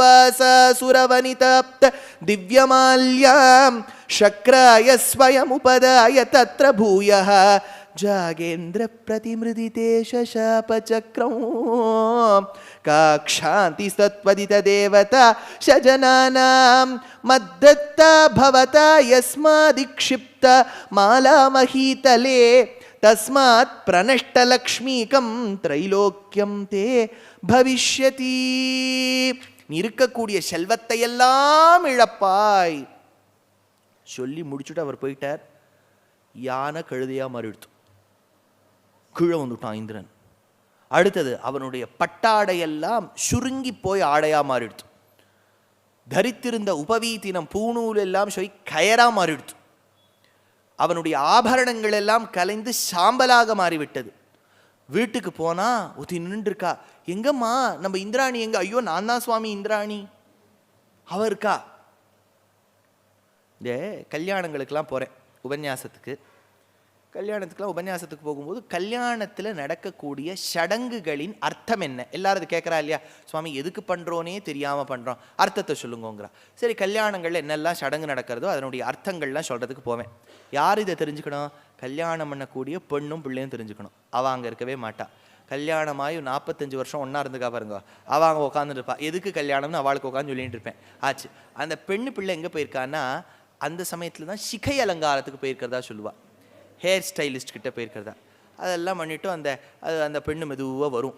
सुरवनितप्त दिव्यमाल्यां शक्राय स्वयमुपदाय तत्र भूयः। जागेन्द्र जागेन्द्रप्रतिमृदिते शशापचक्रौ। काक्षान्तिस्तत्त्वदितदेवता शजनानां मद्दत्ता भवता यस्मादिक्षिप्त मालामहीतले। तस्मात् प्रणष्टलक्ष्मीकं त्रैलोक्यं ते भविष्यति। நீ இருக்கக்கூடிய செல்வத்தையெல்லாம் இழப்பாய். சொல்லி முடிச்சுட்டு அவர் போயிட்டார். யானை கழுதையாக மாறிடுத்து. கீழே வந்துட்டான் இந்திரன். அடுத்தது அவனுடைய பட்டாடையெல்லாம் சுருங்கி போய் ஆடையா மாறிடுத்து. தரித்திருந்த உபவீத்தினம் பூணூல் எல்லாம் சொல்லி கயரா மாறிடுத்து. அவனுடைய ஆபரணங்கள் எல்லாம் கலைந்து சாம்பலாக மாறிவிட்டது. வீட்டுக்கு போனா ஒத்தி நின்று இருக்கா எங்கம்மா? நம்ம இந்திராணி எங்க? ஐயோ நான் தான் சுவாமி இந்திராணி. அவ இருக்கா? இந்த கல்யாணங்களுக்கெல்லாம் போகிறேன் உபன்யாசத்துக்கு. கல்யாணத்துக்குலாம் உபன்யாசத்துக்கு போகும்போது கல்யாணத்தில் நடக்கக்கூடிய சடங்குகளின் அர்த்தம் என்ன? எல்லாரும் இது கேட்குறா இல்லையா? சுவாமி எதுக்கு பண்ணுறோன்னே தெரியாமல் பண்ணுறோம் அர்த்தத்தை சொல்லுங்கோங்கிறா. சரி கல்யாணங்களில் என்னெல்லாம் சடங்கு நடக்கிறதோ அதனுடைய அர்த்தங்கள்லாம் சொல்கிறதுக்கு போவேன். யார் இதை தெரிஞ்சுக்கணும்? கல்யாணம் பண்ணக்கூடிய பெண்ணும் பிள்ளையும் தெரிஞ்சுக்கணும். அவள் அங்கே இருக்கவே மாட்டா. கல்யாணமாகி நாற்பத்தஞ்சு வருஷம் ஒன்றா இருந்துக்கா பாருங்க. அவள் அங்கே உட்காந்துருப்பா எதுக்கு கல்யாணம்னு அவளுக்கு உட்காந்து சொல்லிட்டு இருப்பேன். ஆச்சு. அந்த பெண்ணு பிள்ளை எங்கே போயிருக்கான்னா அந்த சமயத்தில் தான் சிகை அலங்காரத்துக்கு போயிருக்கிறதா சொல்லுவாள் ஹேர் ஸ்டைலிஸ்ட் கிட்ட போயிருக்கிறதா. அதெல்லாம் பண்ணிட்டு அந்த அது அந்த பெண்ணு மெதுவாக வரும்.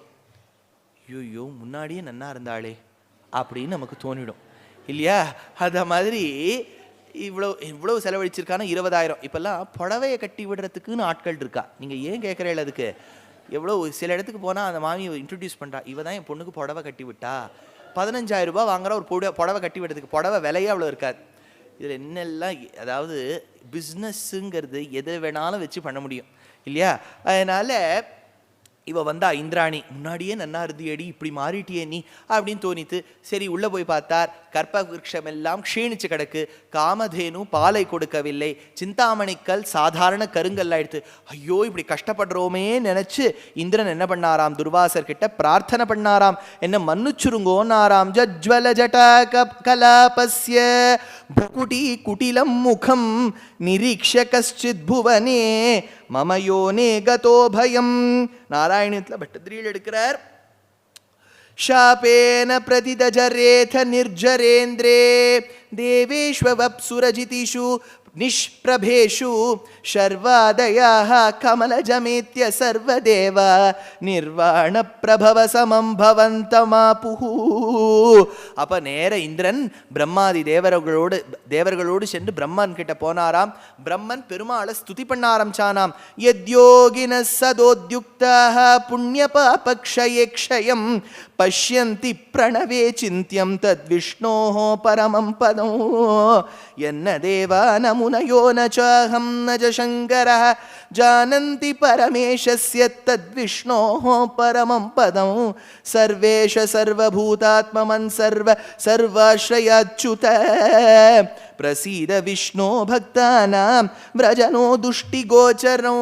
ஐயோ முன்னாடியே நன்னா இருந்தாளே அப்படின்னு நமக்கு தோணிடும். இல்லையா? அதை மாதிரி இவ்வளோ இவ்வளோ செலவழிச்சிருக்கானா இருபதாயிரம். இப்போல்லாம் புடவையை கட்டி விடுறதுக்குன்னு ஆட்கள் இருக்கா. நீங்கள் ஏன் கேட்குறீங்க அதுக்கு? எவ்வளோ சில இடத்துக்கு போனால் அந்த மாமி இன்ட்ரடியூஸ் பண்ணுறா இவ தான் என் பொண்ணுக்கு புடவை கட்டி விட்டா. பதினஞ்சாயிரம் ரூபாய் வாங்குற ஒரு புடவை புடவை கட்டி விடுறதுக்கு. புடவை விலையே அவ்வளோ இருக்காது. இதில் என்னெல்லாம் அதாவது பிஸ்னஸ்ஸுங்கிறது எதை வேணாலும் வச்சு பண்ண முடியும். இல்லையா? அதனால் இவ வந்தா இந்திராணி முன்னாடியே நன்னா இருந்தியடி இப்படி மாறிட்டியே நீ அப்படின்னு தோணித்து சரி உள்ளே போய் பார்த்தார் கற்ப விருட்சம் எல்லாம் க்ஷீணிச்சு கிடக்கு காமதேனு பாலை கொடுக்கவில்லை சிந்தாமணிக்கல் சாதாரண கருங்கல் ஆயிடுத்து ஐயோ இப்படி கஷ்டப்படுறோமே நினச்சி இந்திரன் என்ன பண்ணாராம் துர்வாசர் கிட்ட பிரார்த்தனை பண்ணாராம் என்ன மன்னிச்சுருங்கோன்னாராம் ஜஜ்வல ஜட கலாபஸ்ய புகுடி குட்டிலம் முகம் நிரீக்ஷ கஷ்டித் புவனே மமயோனே கதோ பயம். நாராயணத்தில் பட்டத்திரியில் எடுக்கிறார். ஷாபேன பிரதிதஜரேத நிர்ஜரேந்திரே தேவேஷ்வப்சுரஜிதிஷு நிஷ்பிரபேஷு ஷர்வாதயா கமலஜமேத்திய சர்வதேவ நிர்வாண பிரபவ சமம் பவந்தமாபுஹு அப்போ நேர இந்திரன் பிரம்மாதி தேவர்களோடு தேவர்களோடு சென்று பிரம்மன் கிட்ட போனாராம். பிரம்மன் பெருமாளை ஸ்துதி பண்ண ஆரம்பிச்சானாம். எத்யோகின சதோத்யுக்தாக புண்ணிய பாபக்ஷயேக்ஷயம் பஷ்யந்தி பிரணவே சிந்தியம் தத் விஷ்ணோ பரமம் பதம் என்ன தேவா நமுனையோ நாகம் நஜ சங்கர ஜானந்தி பரமேஷஸ்ய தத் விஷ்ணோ பரமம் பதம் சர்வேஷ சர்வபூதாத்மமன் சர்வ சர்வாஸ்ரயாச்சுத பிரசீத விஷ்ணோ பக்தானாம் விரஜனோ துஷ்டி கோச்சரோ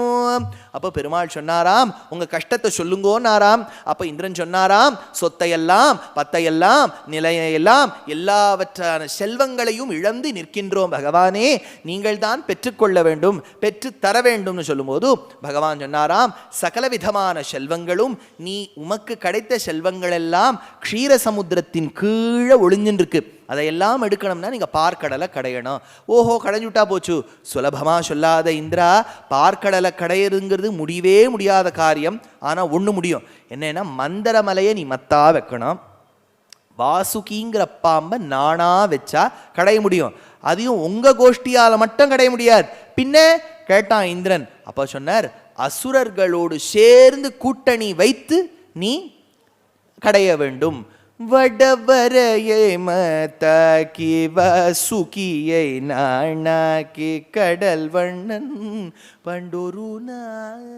அப்போ பெருமாள் சொன்னாராம் உங்க கஷ்டத்தை சொல்லுங்கோன்னாராம் அப்போ இந்திரன் சொன்னாராம் சொத்தையெல்லாம் பத்தையெல்லாம் நிலையெல்லாம் எல்லாவற்றான செல்வங்களையும் இழந்து நிற்கின்றோம் பகவானே நீங்கள் தான் பெற்றுக்கொள்ள வேண்டும் பெற்று தர வேண்டும்னு சொல்லும்போது பகவான் சொன்னாராம் சகல விதமான செல்வங்களும் நீ உமக்கு கிடைத்த செல்வங்களெல்லாம் க்ஷீர சமுத்திரத்தின் கீழே ஒளிஞ்சுன்னு இருக்கு அதையெல்லாம் எடுக்கணும்னா நீங்கள் பார்க்கடலை கடையணும். ஓஹோ கடைஞ்சுட்டா போச்சு. சுலபமாக சொல்லாத இந்திரா பார்க்கடலை கடையிறதுங்கிறது முடியவே முடியாத காரியம். ஆனால் ஒன்று முடியும். என்னன்னா மந்திரமலையை நீ மத்தா வைக்கணும். வாசுகிங்கிற பாம்பை நானா வச்சா கடைய முடியும். அதையும் உங்க கோஷ்டியால் மட்டும் கடைய முடியாது. பின்ன கேட்டான் இந்திரன். அப்ப சொன்னார் அசுரர்களோடு சேர்ந்து கூட்டணி வைத்து நீ கடைய வேண்டும். வடவரையை மத்தாக்கி வசுகியை நாணாக்கி கடல் வண்ணன் பண்டொரு நாள்.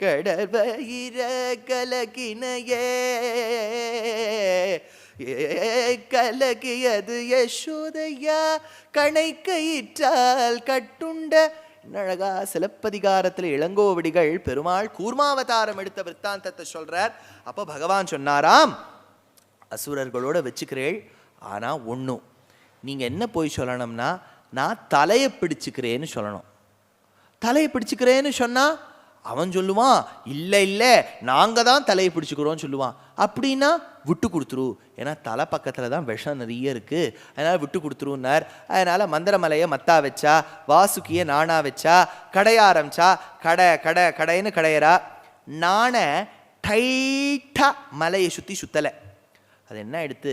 கடற்பயிர கலகினையே கலகியது யசோதையா. கணை கயிற்றால் கட்டுண்ட அழகா சிலப்பதிகாரத்தில் இளங்கோவடிகள் பெருமாள் கூர்மாவதாரம் எடுத்த விற்த்தாந்தத்தை சொல்றார். அப்ப பகவான் சொன்னாராம் அசுரர்களோட வச்சுக்கிறேள் ஆனால் ஒன்றும் நீங்கள் என்ன போய் சொல்லணும்னா நான் தலையை பிடிச்சுக்கிறேன்னு சொல்லணும். தலையை பிடிச்சுக்கிறேன்னு சொன்னா அவன் சொல்லுவான் இல்லை இல்லை நாங்கள் தான் தலையை பிடிச்சிக்கிறோன்னு சொல்லுவான். அப்படின்னா விட்டு கொடுத்துரு. ஏன்னா தலை பக்கத்தில் தான் விஷம் நிறைய இருக்குது அதனால் விட்டு கொடுத்துருன்னார். அதனால் மந்திரமலையை மத்தா வச்சா வாசுக்கியை நானா வச்சா கடைய ஆரம்பிச்சா கடை கடை கடைன்னு கடையறா. நானே டைட்டாக மலையை சுற்றி சுற்றலை அது என்ன எடுத்து?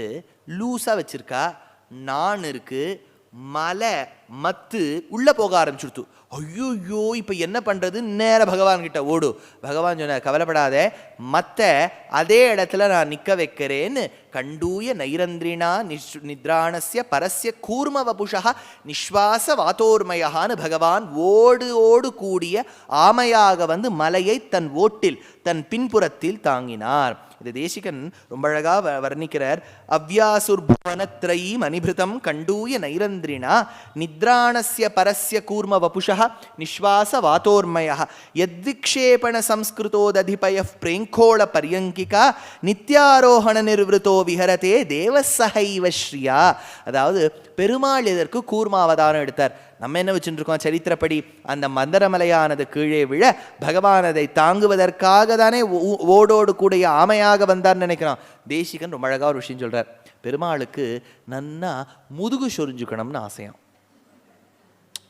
லூஸாக வச்சுருக்கா. நான் இருக்குது மலை மத்து உள்ளே போக ஆரம்பிச்சுடுத்து. ஐயோ இப்போ என்ன பண்ணுறது நேர பகவான்கிட்ட ஓடு. பகவான் சொன்ன கவலைப்படாத மத்த அதே இடத்துல நான் நிற்க வைக்கிறேன்னு. கண்டூய நைரந்திரினா நிஷ் நித்ராணஸ்ய பரஸ்ய கூர்ம வபுஷா நிஸ்வாச வாத்தோர்மயான்னு பகவான் ஓடு ஓடு கூடிய ஆமையாக வந்து மலையை தன் ஓட்டில் தன் பின்புறத்தில் தாங்கினார். இது தேசிகன் ரொம்ப அழகா வர்ணிக்கிறார். அவ்யாசுர் அவ்யாசுர்புவனத்ரயீம் அனிபிருதம் கண்டூய நைரந்திரினா நித்ராணஸ்ய பரஸ்ய கூர்ம வபுஷா நிஸ்வாச வாத்தோர்மய யத்விக்ஷேபண சம்ஸ்கிருதோததிபய பிரேங்கோள பரியங்கிகா நித்யாரோகண நிர்வத்தோ விஹரதே தேவசஹைவ ஸ்ரீயா. அதாவது பெருமாள் இதற்கு கூர்மாவதாரம் எடுத்தார். நம்ம என்ன வச்சுட்டு இருக்கோம் சரித்திரப்படி அந்த மந்தரமலையானது கீழே விழ பகவான் அதை தாங்குவதற்காக தானே ஓ- ஓடோடு கூடிய ஆமையாக வந்தார்னு நினைக்கிறோம். தேசிகன் ரொம்ப அழகாக ஒரு விஷயம் சொல்கிறார் பெருமாளுக்கு நன்னா முதுகு சொரிஞ்சுக்கணும்னு ஆசையம்.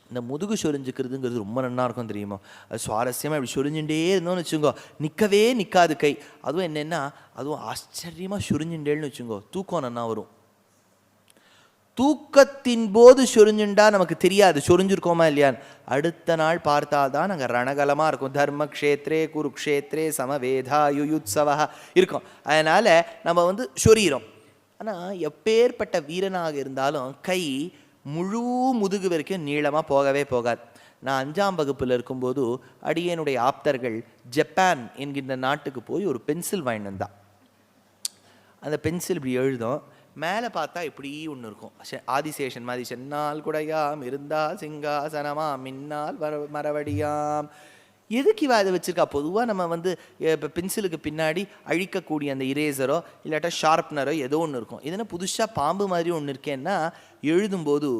இந்த முதுகு சொரிஞ்சுக்கிறதுங்கிறது ரொம்ப நன்னா இருக்கும் தெரியுமா? அது சுவாரஸ்யமாக இப்படி சொரிஞ்சுட்டே இருந்தோம்னு வச்சுக்கோ நிற்கவே நிற்காது கை. அதுவும் என்னென்னா அதுவும் ஆச்சரியமாக சொரிஞ்சுட்டேன்னு வச்சுக்கோ தூக்கம் நன்னா வரும். தூக்கத்தின் போது சொரிஞ்சுண்டா நமக்கு தெரியாது. சொரிஞ்சிருக்கோமா இல்லையான்னு அடுத்த நாள் பார்த்தா தான் நாங்கள் ரணகலமாக இருக்கும். தர்ம க்ஷேத்ரே குருக்ஷேத்ரே சமவேதா யுயுத்சவா இருக்கும். அதனால் நம்ம வந்து சொரியிறோம். ஆனால் எப்பேற்பட்ட வீரனாக இருந்தாலும் கை முழு முதுகு வரைக்கும் நீளமாக போகவே போகாது. நான் அஞ்சாம் வகுப்பில் இருக்கும்போது அடியனுடைய ஆப்தர்கள் ஜப்பான் என்கின்ற நாட்டுக்கு போய் ஒரு பென்சில் வாங்கிட்டு வந்தான். அந்த பென்சில் இப்படி எழுதும். மேலே பார்த்தா இப்படி ஒன்று இருக்கும். ஆதிசேஷன் மாதிரி சென்னால் குடையாம் இருந்தால் சிங்காசனமா மின்னால் வர மரவடியாம் எதுக்கு இவ அதை வச்சிருக்கா? பொதுவாக நம்ம வந்து இப்போ பென்சிலுக்கு பின்னாடி அழிக்கக்கூடிய அந்த இரேசரோ இல்லாட்டா ஷார்ப்னரோ ஏதோ ஒன்று இருக்கும். இதுனா புதுசாக பாம்பு மாதிரி ஒன்று இருக்கேன்னா எழுதும்போது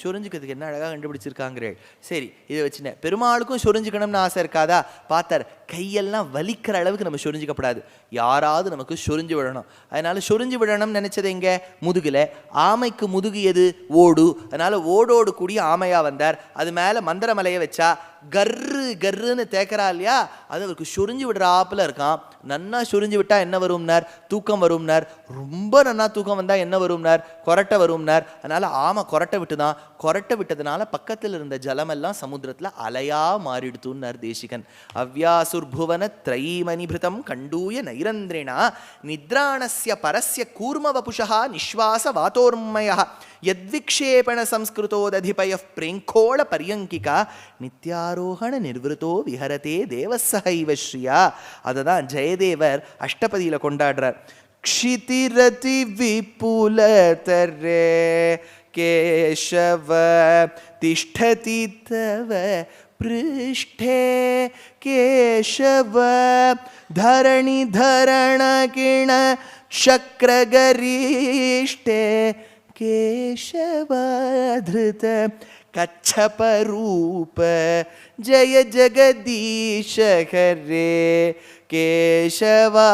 சொரிஞ்சுக்கிறதுக்கு என்ன அழகாக கண்டுபிடிச்சிருக்காங்கிறே சரி இதை வச்சுனேன். பெருமாளுக்கும் சொரிஞ்சுக்கணும்னு ஆசை இருக்காதா? பார்த்தார் கையெல்லாம் வலிக்கிற அளவுக்கு நம்ம சொரிஞ்சுக்கப்படாது. யாராவது நமக்கு சொரிஞ்சு விடணும். அதனால் சொரிஞ்சு விடணும்னு நினச்சது எங்கே? முதுகில். ஆமைக்கு முதுகு எது? ஓடு. அதனால் ஓடோடு கூடிய ஆமையாக வந்தார். அது மேலே மந்திரமலையை வச்சா கர்ரு கர்ருன்னு தேக்கிறா இல்லையா? அது அவருக்கு சொரிஞ்சு விடுறாப்புல இருக்கான் நன்னா சொரிஞ்சு விட்டால் என்ன வரும்னார்? தூக்கம் வரும்னார். ரொம்ப நன்னா தூக்கம் வந்தால் என்ன வரும்னார்? கொரட்டை வரும்னார். அதனால் ஆமை கொரட்டை விட்டுதான். கொரட்டை விட்டதுனால பக்கத்தில் இருந்த ஜலமெல்லாம் சமுத்திரத்தில் அலையாக மாறிடுத்துன்னார் தேசிகன். சுர்புவன திரைமணிபிருதம் கண்டூய நைரந்திரிணா நித்ராணஸ்ய பரஸ்ய கூர்மவபுஷா நிஸ்வாச வாத்தோர்மய யத்விக்ஷேபண சம்ஸ்கிருதோததிபய பிரேங்கோள பரியங்கிகா நித்யாரோகண நிர்வத்தோ விஹரதே தேவசஹைவ ஸ்ரீயா அதை தான் ஜெயதேவர் அஷ்டபதியில் கொண்டாடுறார் க்ஷிதிரதி விபுலதரே கேஷவ திஷ்டதி தவ पृष्ठे केशव धरणिधरणकिण शक्रगरीष्टे केशवाधृत कच्छपरूप जय जगदीश हरे केशवा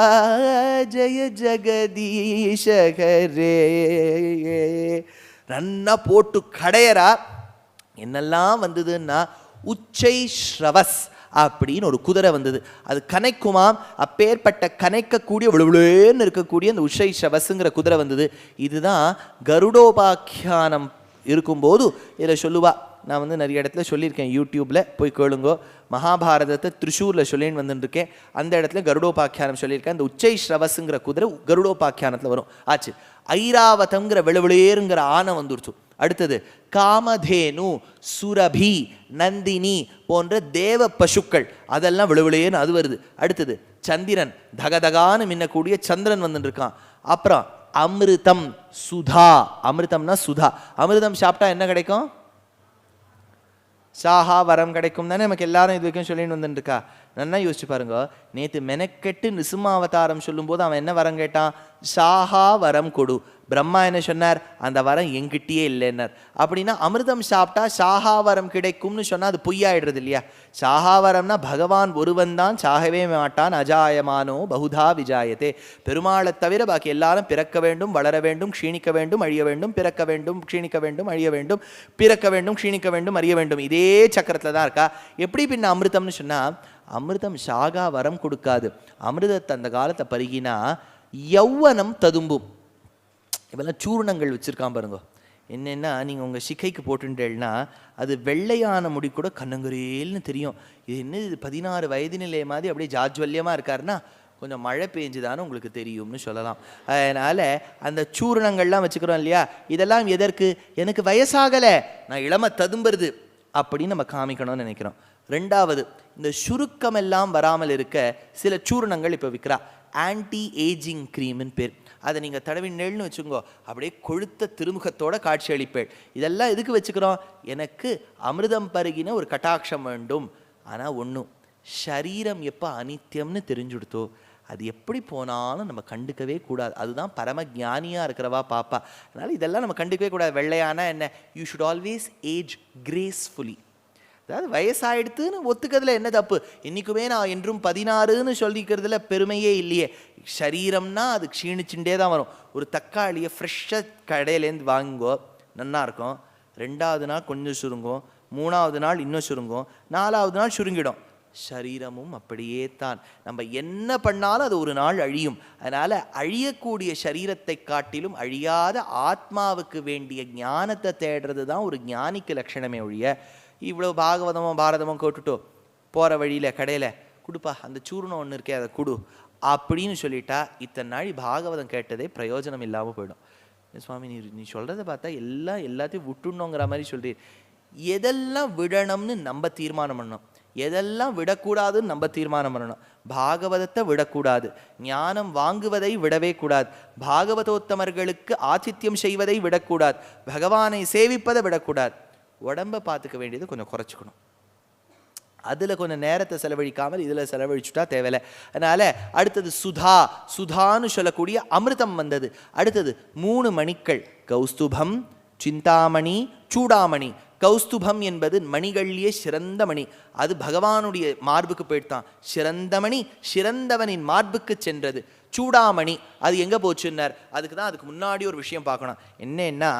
जय जगदीश हरे நன்னா போட்டு கடையறா என்னெல்லாம் வந்ததுன்னா உச்சை ஸ்ரவஸ் அப்படின்னு ஒரு குதிரை வந்தது. அது கனைக்குமாம் அப்பேற்பட்ட கனைக்கக்கூடிய விழுவிழுன்னு இருக்கக்கூடிய அந்த உஷை ஸ்ரவஸுங்கிற குதிரை வந்தது. இதுதான் கருடோபாக்கியானம் இருக்கும்போது இதில் சொல்லுவா. நான் வந்து நிறைய இடத்துல சொல்லியிருக்கேன் யூடியூப்பில் போய் கேளுங்கோ. மகாபாரதத்தை திருஷூரில் சொல்லின்னு வந்துட்டுருக்கேன். அந்த இடத்துல கருடோபாக்கியானம் சொல்லியிருக்கேன். அந்த உச்சை ஸ்ரவஸுங்கிற குதிரை கருடோபாக்கியானத்தில் வரும். ஆச்சு. ஐராவதங்கிற விளவிளேருங்கிற ஆணை வந்துருச்சு. அடுத்தது காமதேனு சுரபி நந்தினி போன்ற தேவ பசுக்கள். அதெல்லாம் விழுவிளையேன்னு அது வருது. அடுத்தது சந்திரன். தகதகான்னு மின்னக்கூடிய சந்திரன் வந்துருக்கான் அப்புறம் அமிர்தம் சுதா. அமிர்தம்னா சுதா. அமிர்தம் சாப்பிட்டா என்ன கிடைக்கும்? சாஹா வரம் கிடைக்கும் தானே? நமக்கு எல்லாரும் இது வரைக்கும் சொல்லிட்டு வந்துட்டுருக்கா நல்லா யோசிச்சு பாருங்க. நேற்று மெனக்கெட்டு நிசுமாவதாரம் சொல்லும்போது அவன் என்ன வரம் கேட்டான்? ஷாஹா வரம் கொடு. பிரம்மா என்ன சொன்னார்? அந்த வரம் எங்கிட்டயே இல்லைன்னார். அப்படின்னா அமிர்தம் சாப்பிட்டா சாகாவரம் கிடைக்கும்னு சொன்னால் அது பொய்யாயிடுறது இல்லையா? சாகாவரம்னா பகவான் ஒருவன் தான் சாகவே மாட்டான் அஜாயமானோ பகுதா விஜாயத்தே பெருமாளை தவிர பாக்கி எல்லாரும் பிறக்க வேண்டும் வளர வேண்டும் க்ஷீணிக்க வேண்டும் அழிய வேண்டும் பிறக்க வேண்டும் க்ஷீணிக்க வேண்டும் அழிய வேண்டும் பிறக்க வேண்டும் க்ஷீணிக்க வேண்டும் அறிய வேண்டும். இதே சக்கரத்தில் தான் இருக்கா? எப்படி பின்ன அமிர்தம்னு சொன்னால் அமிர்தம் சாகா வரம் கொடுக்காது. அமிர்தத்தை அந்த காலத்தை பருகினா யௌவனம் ததும்பும். இப்போல்லாம் சூர்ணங்கள் வச்சுருக்கான் பாருங்க. என்னென்னா நீங்கள் உங்கள் சிக்கைக்கு போட்டுட்டேன்னா அது வெள்ளையான முடி கூட கண்ணங்குரேல்னு தெரியும். இது என்ன இது பதினாறு வயது நிலை மாதிரி அப்படியே ஜாஜ்வல்யமாக இருக்காருன்னா கொஞ்சம் மழை பெஞ்சுதான்னு உங்களுக்கு தெரியும்னு சொல்லலாம். அதனால் அந்த சூர்ணங்கள்லாம் வச்சுக்கிறோம் இல்லையா? இதெல்லாம் எதற்கு? எனக்கு வயசாகலை நான் இளம ததும்புறது அப்படின்னு நம்ம காமிக்கணும்னு நினைக்கிறோம். ரெண்டாவது இந்த சுருக்கம் எல்லாம் வராமல் இருக்க சில சூர்ணங்கள் இப்போ விற்கிறா ஆன்டி ஏஜிங் க்ரீம்னு பேர். அதை நீங்கள் தடவி நெல்னு வச்சுக்கோ அப்படியே கொழுத்த திருமுகத்தோட காட்சி அளிப்பேள். இதெல்லாம் எதுக்கு வச்சுக்கிறோம்? எனக்கு அமிர்தம் பருகின ஒரு கட்டாட்சம் வேண்டும். ஆனால் ஒன்றும் சரீரம் எப்போ அனித்தியம்னு தெரிஞ்சுடுத்தோ அது எப்படி போனாலும் நம்ம கண்டுக்கவே கூடாது. அதுதான் பரம ஞானியாக இருக்கிறவா பாப்பா. அதனால் இதெல்லாம் நம்ம கண்டுக்கவே கூடாது. வெள்ளையானா என்ன? You should always age gracefully அதாவது வயசாயிடுத்துன்னு ஒத்துக்கிறதுல என்ன தப்பு? இன்றைக்குமே நான் என்றும் பதினாறுன்னு சொல்லிக்கிறதுல பெருமையே இல்லையே. சரீரம்னா அது க்ஷீணிச்சுட்டே தான் வரும். ஒரு தக்காளியை ஃப்ரெஷ்ஷாக கடையிலேருந்து வாங்குங்கோ நல்லாயிருக்கும் இருக்கும். ரெண்டாவது நாள் கொஞ்சம் சுருங்கும். மூணாவது நாள் இன்னும் சுருங்கும். நாலாவது நாள் சுருங்கிடும். சரீரமும் அப்படியே தான். நம்ம என்ன பண்ணாலும் அது ஒரு நாள் அழியும். அதனால் அழியக்கூடிய சரீரத்தை காட்டிலும் அழியாத ஆத்மாவுக்கு வேண்டிய ஞானத்தை தேடுறது தான் ஒரு ஞானிக்கு லட்சணமே ஒழிய இவ்வளோ பாகவதமோ பாரதமோ கேட்டுட்டோ போகிற வழியில் கடையில் கொடுப்பா அந்த சூர்ணம் ஒன்று இருக்கே அதை கொடு அப்படின்னு சொல்லிட்டா இத்தனை நாள் பாகவதம் கேட்டதே பிரயோஜனம் இல்லாமல் போயிடும். சுவாமி நீ நீ சொல்கிறத பார்த்தா எல்லாம் எல்லாத்தையும் விட்டுணுங்கிற மாதிரி சொல்கிறீர் எதெல்லாம் விடணும்னு நம்ம தீர்மானம் பண்ணணும்? எதெல்லாம் விடக்கூடாதுன்னு நம்ம தீர்மானம் பண்ணணும்? பாகவதத்தை விடக்கூடாது. ஞானம் வாங்குவதை விடவே கூடாது. பாகவதோத்தமர்களுக்கு ஆதித்யம் செய்வதை விடக்கூடாது. பகவானை சேவிப்பதை விடக்கூடாது. உடம்பை பார்த்துக்க வேண்டியது கொஞ்சம் குறைச்சிக்கணும். அதில் கொஞ்சம் நேரத்தை செலவழிக்காமல் இதில் செலவழிச்சுட்டா தேவையில்லை. அதனால் அடுத்தது சுதா. சுதான்னு சொல்லக்கூடிய அமிர்தம் வந்தது. அடுத்தது மூணு மணிக்கள். கௌஸ்துபம் சிந்தாமணி சூடாமணி. கௌஸ்துபம் என்பது மணிகள்லேயே சிறந்த மணி. அது பகவானுடைய மார்புக்கு போயிட்டான் சிறந்த மணி சிறந்தவனின் மார்புக்கு சென்றது. சூடாமணி அது எங்கே போச்சுன்னார். அதுக்கு தான் அதுக்கு முன்னாடி ஒரு விஷயம் பார்க்கணும். என்னன்னா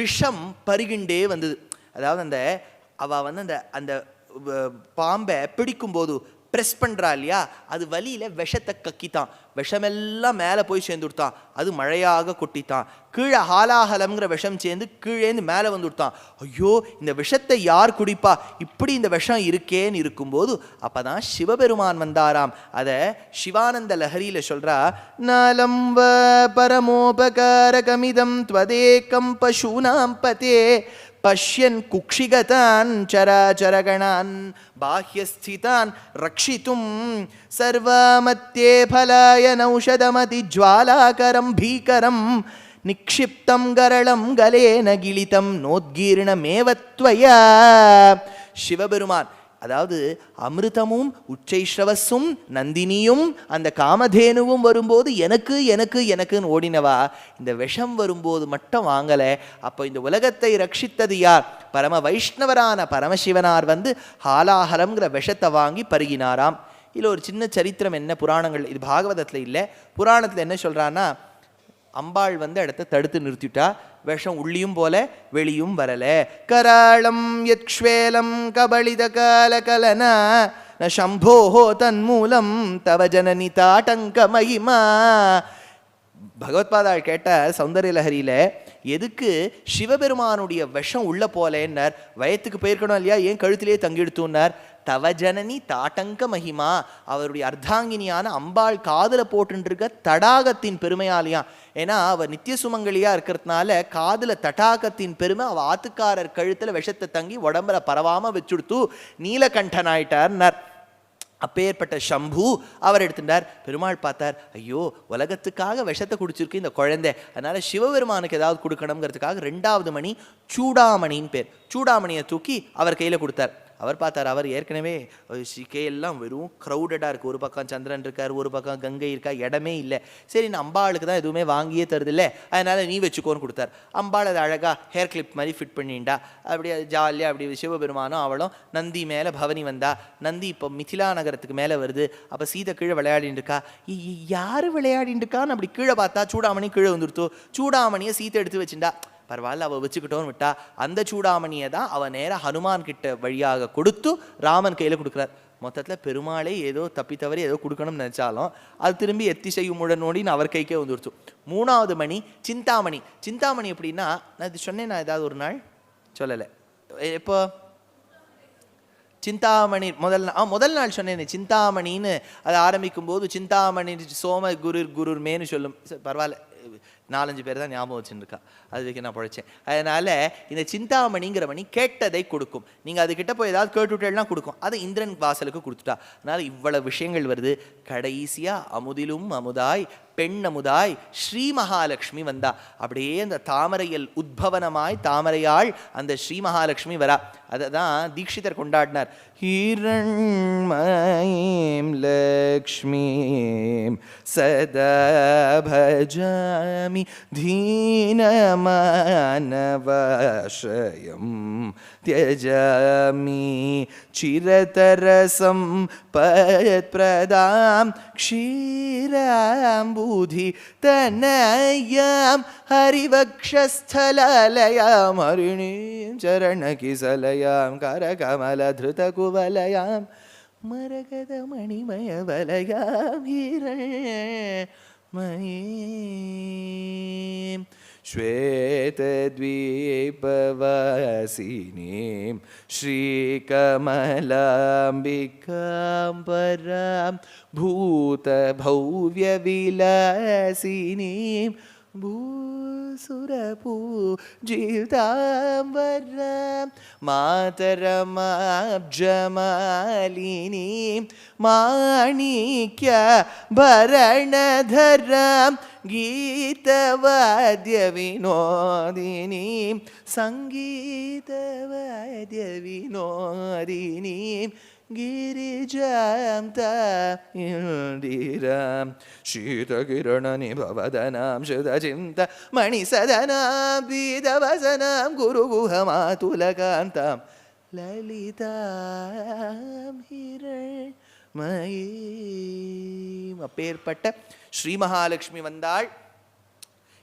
விஷம் பருகிண்டே வந்தது. அதாவது அந்த அவள் வந்து அந்த அந்த பாம்பை பிடிக்கும்போது ப்ரெஸ் பண்ணுறா இல்லையா? அது வழியில் விஷத்தை கக்கித்தான். விஷமெல்லாம் மேலே போய் சேர்ந்துடுத்தான் அது மழையாக கொட்டித்தான். கீழே ஹாலாஹலம்ங்கிற விஷம் சேர்ந்து கீழேந்து மேலே வந்துடுத்தான் ஐயோ இந்த விஷத்தை யார் குடிப்பா? இப்படி இந்த விஷம் இருக்கேன்னு இருக்கும்போது அப்போ தான் சிவபெருமான் வந்தாராம். அதை சிவானந்த லஹரியில் சொல்கிறா நலம் வ பரமோபகாரகமிதம் துவதேக்கம் பசூனாம் பதே பஷ்யன் குக்ஷிகதான் சராச்சரகணான் பாஹ்யஸ்திதான் ரக்ஷித்தும் சர்வமத்தியே பலாய நௌஷதமதி ஜுவாலாகரம் பீகரம் நிக்ஷிப்தம் கரளம் கலேன கிளிதம் நோத்கீர்ணமேவத்வயா சிவபெருமான் அதாவது அமிர்தமும் உச்சைஸ்ரவஸும் நந்தினியும் அந்த காமதேனுவும் வரும்போது எனக்கு எனக்கு எனக்குன்னு ஓடினவா? இந்த விஷம் வரும்போது மட்டும் வாங்கலை. அப்போ இந்த உலகத்தை ரட்சித்தது யார்? பரம வைஷ்ணவரான பரமசிவனார் வந்து ஹாலாஹலம்ங்கிற விஷத்தை வாங்கி பருகினாராம். இதில் ஒரு சின்ன சரித்திரம் என்ன புராணங்கள்? இது பாகவதத்தில் இல்லை. புராணத்தில் என்ன சொல்கிறான்னா அம்பாள் வந்து இடத்த தடுத்து நிறுத்திட்டா விஷம் உள்ளியும் போல வெளியும் வரல. கராளம் யக்ஷ்வேலம் கபளித கால கலன ந சம்போஹோ தன்மூலம் தவ ஜனனி தாட்டங்க மகிமா. பகவத்பாதாள் கேட்ட சௌந்தர்ய லஹரியில எதுக்கு சிவபெருமானுடைய விஷம் உள்ள போலேன்னார்? வயத்துக்கு போயிருக்கணும் இல்லையா? ஏன் கழுத்திலே தங்கிடுத்துன்னார் தவஜனனி தாட்டங்க மகிமா. அவருடைய அர்த்தாங்கினியான அம்பாள் காதில் போட்டுருக்க தடாகத்தின் பெருமையாலையாம் ஏன்னா அவர் நித்திய சுமங்கலியாக இருக்கிறதுனால காதில் தடாகத்தின் பெருமை அவள் ஆத்துக்காரர் கழுத்தில் விஷத்தை தங்கி உடம்புல பரவாமல் வச்சுடுத்து நீலகண்டனாயிட்டார்னார். அப்பேற்பட்ட சம்பு அவர் எடுத்துட்டார் பெருமாள் பார்த்தார் ஐயோ உலகத்துக்காக விஷத்தை குடிச்சிருக்கு இந்த குழந்தை. அதனால சிவபெருமானுக்கு ஏதாவது கொடுக்கணுங்கிறதுக்காக ரெண்டாவது மணி சூடாமணின்னு பேர். சூடாமணியை தூக்கி அவர் கையில் கொடுத்தார். அவர் பார்த்தார் அவர் ஏற்கனவே சிக்கையெல்லாம் எல்லாம் வெறும் க்ரௌடடாக இருக்குது ஒரு பக்கம் சந்திரன் இருக்கார் ஒரு பக்கம் கங்கை இருக்கா இடமே இல்லை. சரி நான் அம்பாளுக்கு தான் எதுவுமே வாங்கியே தருதில்ல. அதனால் நீ வச்சுக்கோன்னு கொடுத்தார். அம்பாள் அதை அழகாக ஹேர் கிளிப் மாதிரி ஃபிட் பண்ணிண்டா அப்படியே ஜாலியாக அப்படி சிவபெருமானும் அவளும் நந்தி மேலே பவனி வந்தா. நந்தி இப்போ மிथिला நகரத்துக்கு மேலே வருது. அப்போ சீதை கீழே விளையாடிட்டு இருக்கா. இ- இ- விளையாடிட்டு இருக்கான்னு? அப்படி கீழே பார்த்தா சூடாமணி கீழே வந்துருத்தோ சூடாமணியை சீத்தை எடுத்து வச்சுட்டா பரவாயில்ல அவள் வச்சுக்கிட்டோன்னு விட்டா அந்த சூடாமணியை தான் அவன் நேராக ஹனுமான் கிட்ட வழியாக கொடுத்து ராமன் கையில் கொடுக்குறார். மொத்தத்தில் பெருமாளே ஏதோ தப்பி தவறி ஏதோ கொடுக்கணும்னு நினச்சாலும் அது திரும்பி எத்தி செய்யும் உடனோடின்னு அவர் கைக்கே வந்துருச்சு. மூணாவது மணி சிந்தாமணி. சிந்தாமணி எப்படின்னா நான் இது சொன்னேன் நான் ஏதாவது ஒரு நாள் சொல்லலை. எப்போ? சிந்தாமணி முதல் நாள் முதல் நாள் சொன்னேன் சிந்தாமணின்னு அதை ஆரம்பிக்கும் போது சிந்தாமணி சோம குரு குருர் மேனு சொல்லும். பரவாயில்ல. நாலஞ்சு பேர் தான் ஞாபகம் வச்சுருக்கா அதுக்கு நான் பழைச்சேன். அதனால் இந்த சிந்தாமணிங்கிற மணி கேட்டதை கொடுக்கும். நீங்கள் அதுக்கிட்ட போய் ஏதாவது கேட்டுவிட்டேன்னா கொடுக்கும். அதை இந்திரன் வாசலுக்கு கொடுத்துட்டா. அதனால் இவ்வளவு விஷயங்கள் வருது. கடைசியாக அமுதிலும் அமுதாய் பெண் அமுதாய் ஸ்ரீ மகாலட்சுமி வந்தா. அப்படியே அந்த தாமரையல் உத்பவனமாய் தாமரையாள் அந்த ஸ்ரீ மகாலட்சுமி வரா. அதை தான் தீட்சிதர் கொண்டாடினார். ஹீரண்மயம் லக்ஷ்மி சதபஜாமி தீனமானவாஷயம் தியஜாமி சிரதரசம் பயத் பிரதாம் க்ஷீராம்பு ബുദ്ധി തനയാം ഹരിവക്ഷസ്ഥലയാം ഹരിണീം ചരണകിസലയാം കരകമലധൃതകുവലയാം മരകതമണിമയവലയാം ഹിരമയീം श्वेतद्वीपवासिनीं श्रीकमलाम्बिकां परां भूतभव्यविलासिनीं భూసురపు జీవితాంబర మాతరమాబ్జమాలిని మాణిక్య భరణధర గీతవాద్య వినోదిని సంగీతవాద్య వినోదిని गिरिजां तां शीतकिरणनिभवदनां शुधचिन्त मणिसदनां पीतवसनां गुरुगुहमातुलकान्तां லலிதாம் ஹிரண்மயீம் அப்பேற்பட்ட ஸ்ரீ மகாலட்சுமி வந்தாள்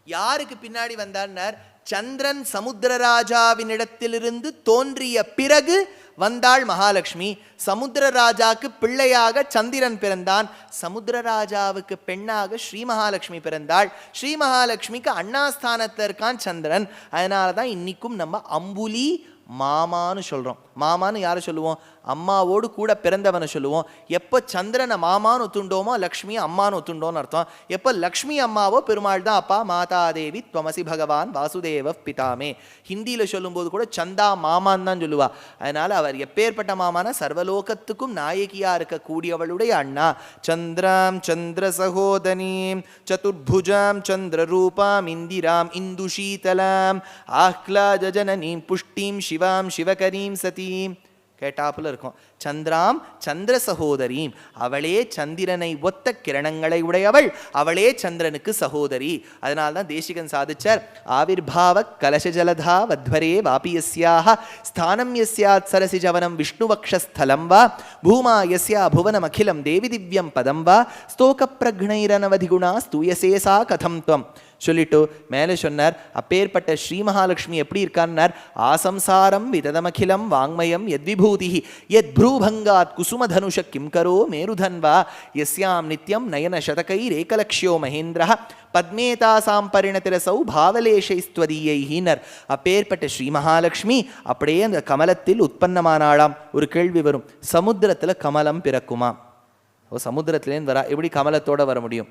யாருக்கு பின்னாடி வந்தார்னார் சந்திரன் சமுத்திரராஜாவினிடத்திலிருந்து தோன்றிய பிறகு வந்தாள் மகாலட்சுமி. சமுத்திரராஜாக்கு பிள்ளையாக சந்திரன் பிறந்தான். சமுத்திரராஜாவுக்கு பெண்ணாக ஸ்ரீ மகாலட்சுமி பிறந்தாள். ஸ்ரீ மகாலட்சுமிக்கு அண்ணாஸ்தானத்தில் இருக்கான் சந்திரன். அதனால தான் இன்னைக்கும் நம்ம அம்புலி மாமான்னு சொல்கிறோம் மாமான்னு யாரை சொல்லுவோம்? அம்மாவோடு கூட பிறந்தவனை சொல்லுவோம். எப்போ சந்திரனை மாமான்னு ஒத்துண்டோமோ லக்ஷ்மி அம்மான்னு ஒத்துண்டோன்னு அர்த்தம். எப்போ லக்ஷ்மி அம்மாவோ பெருமாள் தான் அப்பா மாதா தேவி துவமசி பகவான் வாசுதேவ பிதாமே. ஹிந்தியில் சொல்லும்போது கூட சந்தா மாமான் தான் சொல்லுவா. அதனால் அவர் எப்பேற்பட்ட மாமான சர்வலோகத்துக்கும் நாயகியாக இருக்கக்கூடியவளுடைய அண்ணா. சந்திராம் சந்திர சகோதனீம் சதுர்புஜாம் சந்திரரூபாம் இந்திராம் இந்துஷீதலாம் ஆஹ்லாத ஜனனீம் புஷ்டிம் சிவாம் சிவகரீம் சதீம். கேட்டாப்புல இருக்கும். சந்திராம் சந்திர சகோதரீம் அவளே சந்திரனை ஒத்த கிரணங்களை உடையவள் அவளே சந்திரனுக்கு சகோதரி. அதனால தான் தேசிகன் சாதிச்சார் ஆவிர்பாவ கலச ஜலதா வத்வரே வாபியஸ்யாக ஸ்தானம் எஸ்யாத் சரசி ஜவனம் விஷ்ணுவக்ஷஸ்தலம் வா பூமா அபுவனம் அகிலம் தேவி திவ்யம் பதம் வா ஸ்தோக பிரக்ணைரனவதிகுணா ஸ்தூயசே சா கதம் துவம். சொல்லிட்டு மேலே சொன்னார் அப்பேற்பட்ட ஸ்ரீ மகாலட்சுமி எப்படி இருக்கான்னார்? ஆசம்சாரம் விததமகிலம் வாங்மயம் யத்விபூதி யத் ப்ரூபங்காத் குசுமதனுஷ கிம் கரோ மேருதன்வா யஸ்யாம் நித்யம் நயன சதகைரேகலக்ஷ்யோ மகேந்திர பத்மேதாசாம் பரிணதிரசௌ பாவலேஷைஸ்துவதீயைஹீனர். அப்பேற்பட்ட ஸ்ரீ மகாலட்சுமி அப்படியே அந்த கமலத்தில் உற்பத்தமானாளாம் ஒரு கேள்வி வரும் சமுத்திரத்தில் கமலம் பிறக்குமா? ஓ சமுத்திரத்துலேருந்து வரா எப்படி கமலத்தோட வர முடியும்?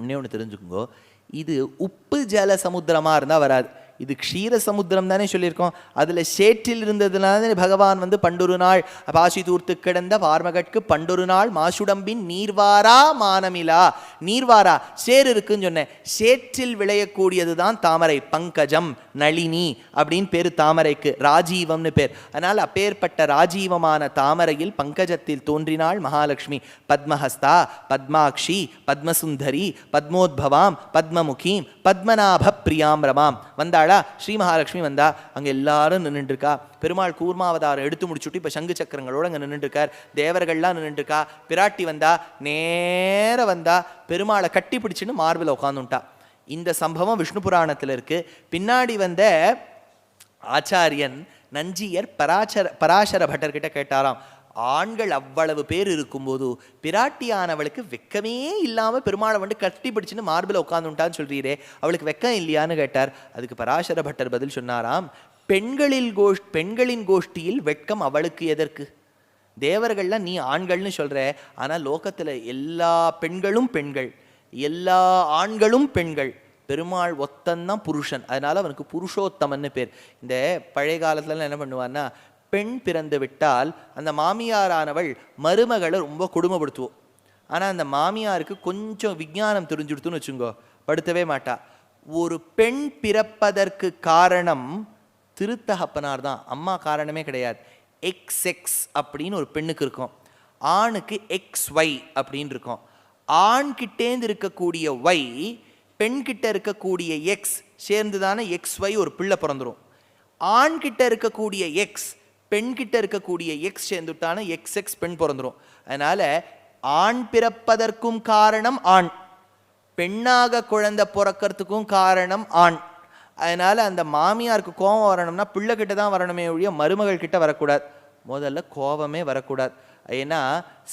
ஒண்ணே ஒன்று தெரிஞ்சுக்கோங்க இது உப்பு ஜல சமுத்திரமாக இருந்தால் வராது. இது க்ஷீர சமுத்திரம் தானே சொல்லியிருக்கோம். அதில் சேற்றில் இருந்ததுனால தானே பகவான் வந்து பண்டொரு நாள் பாசி தூர்த்து கிடந்த பார்மகட்கு பண்டொரு நாள் மாசுடம்பின் நீர்வாரா மானமிலா. நீர்வாரா சேர் இருக்குன்னு சொன்னேன். சேற்றில் விளையக்கூடியது தான் தாமரை பங்கஜம் நளினி அப்படின்னு பேர் தாமரைக்கு ராஜீவம்னு பேர். அதனால் அப்பேற்பட்ட ராஜீவமான தாமரையில் பங்கஜத்தில் தோன்றினாள் மகாலட்சுமி. பத்மஹஸ்தா பத்மாக்ஷி பத்மசுந்தரி பத்மோத்பவாம் பத்மமுகீம் பத்மநாப பிரியாம் ரமாம் வந்தாளா ஸ்ரீ மகாலட்சுமி வந்தா? அங்க எல்லாரும் நின்னுட்டு இருக்கா பெருமாள் கூர்மாவதாரம் எடுத்து முடிச்சுட்டு இப்ப சங்கு சக்கரங்களோட அங்க நின்றுட்டுருக்கார் தேவர்கள்லாம் நின்றுட்டுருக்கா பிராட்டி வந்தா? நேர வந்தா? பெருமாளை கட்டி பிடிச்சின்னு மார்பில் உட்காந்துட்டா இந்த சம்பவம் விஷ்ணு புராணத்துல இருக்கு. பின்னாடி வந்த ஆச்சாரியன் நஞ்சியர் பராசர பராசர பட்டர்கிட்ட கேட்டாராம். ஆண்கள் அவ்வளவு பேர் இருக்கும்போது பிராட்டியானவளுக்கு வெக்கமே இல்லாமல் பெருமாளை வந்து கட்டி பிடிச்சின்னு மார்பில் உட்காந்துட்டான்னு சொல்கிறீரே அவளுக்கு வெக்கம் இல்லையான்னு கேட்டார். அதுக்கு பராசர பட்டர் பதில் சொன்னாராம் பெண்களில் கோஷ் பெண்களின் கோஷ்டியில் வெட்கம் அவளுக்கு எதற்கு? தேவர்கள்லாம் நீ ஆண்கள்னு சொல்கிற ஆனால் லோகத்தில் எல்லா பெண்களும் பெண்கள் எல்லா ஆண்களும் பெண்கள். பெருமாள் ஒத்தன் தான் புருஷன் அதனால் அவனுக்கு புருஷோத்தமன்னு பேர். இந்த பழைய காலத்துலலாம் என்ன பண்ணுவான்னா பெண் பிறந்து விட்டால் அந்த மாமியாரானவள் மருமகளை ரொம்ப கொடுமைப்படுத்துவோம் ஆனால் அந்த மாமியாருக்கு கொஞ்சம் விஞ்ஞானம் தெரிஞ்சுடுத்துன்னு வச்சுங்கோ படுத்தவே மாட்டா. ஒரு பெண் பிறப்பதற்கு காரணம் திருத்தகப்பனார் தான். அம்மா காரணமே கிடையாது. எக்ஸ் எக்ஸ் அப்படின்னு ஒரு பெண்ணுக்கு இருக்கும். ஆணுக்கு எக்ஸ் ஒய் அப்படின்னு இருக்கும். ஆண்கிட்டேந்து இருக்கக்கூடிய ஒய் பெண்கிட்ட இருக்கக்கூடிய எக்ஸ் சேர்ந்து தானே எக்ஸ் ஒய் ஒரு பிள்ளை பிறந்துடும் ஆண்கிட்ட இருக்கக்கூடிய எக்ஸ் பெண்கிட்ட இருக்கக்கூடிய எக்ஸ் சேர்ந்துட்டான எக்ஸ் எக்ஸ் பெண் பிறந்துடும் அதனால ஆண் பிறப்பதற்கும் காரணம் ஆண். பெண்ணாக குழந்தை பிறக்கிறதுக்கும் காரணம் ஆண். அதனால அந்த மாமியாருக்கு கோபம் வரணும்னா பிள்ளைகிட்ட தான் வரணுமே ஒழிய மருமகள் கிட்ட வரக்கூடாது. முதல்ல கோபமே வரக்கூடாது. ஏன்னா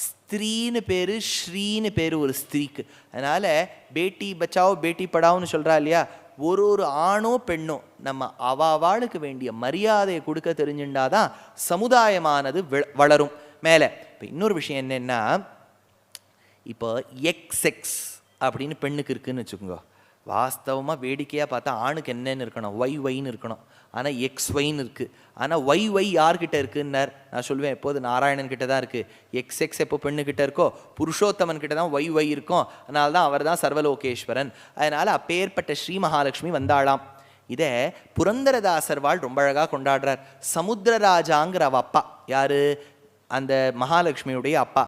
ஸ்திரீன்னு பேரு ஸ்ரீன்னு பேரு ஒரு ஸ்திரீக்கு. அதனால பேட்டி பச்சாவோ பேட்டி படாவோன்னு சொல்றா இல்லையா? ஒரு ஒரு ஆணோ பெண்ணோ நம்ம அவாவாளுக்கு வேண்டிய மரியாதையை கொடுக்க தெரிஞ்சுட்டாதான் சமுதாயமானது வ- வளரும். மேலே இப்போ இன்னொரு விஷயம் என்னன்னா இப்போ எக்ஸ் எக்ஸ் அப்படின்னு பெண்ணுக்கு இருக்குன்னு வச்சுக்கோங்க. வாஸ்தவமாக வேடிக்கையாக பார்த்தா ஆணுக்கு என்னன்னு இருக்கணும். ஒய் ஒய்ன்னு இருக்கணும். ஆனால் எக்ஸ் ஒய்ன்னு இருக்குது ஆனால் ஒய் ஒய் யார்கிட்ட இருக்குன்னார்? நான் சொல்லுவேன் எப்போது நாராயணன் கிட்ட தான் இருக்குது எக்ஸ் எக்ஸ் எப்போ பெண்ணுக்கிட்ட இருக்கோ? புருஷோத்தமன் கிட்ட தான் ஒய் ஒய் இருக்கும். அதனால தான் அவர் தான் சர்வலோகேஸ்வரன். அதனால் அப்பேற்பட்ட ஸ்ரீ மகாலட்சுமி வந்தாளாம். இதை புரந்தரதாசர் வாழ் ரொம்ப அழகாக கொண்டாடுறார். சமுத்திரராஜாங்கிற அவ அப்பா. யார்? அந்த மகாலட்சுமியுடைய அப்பா.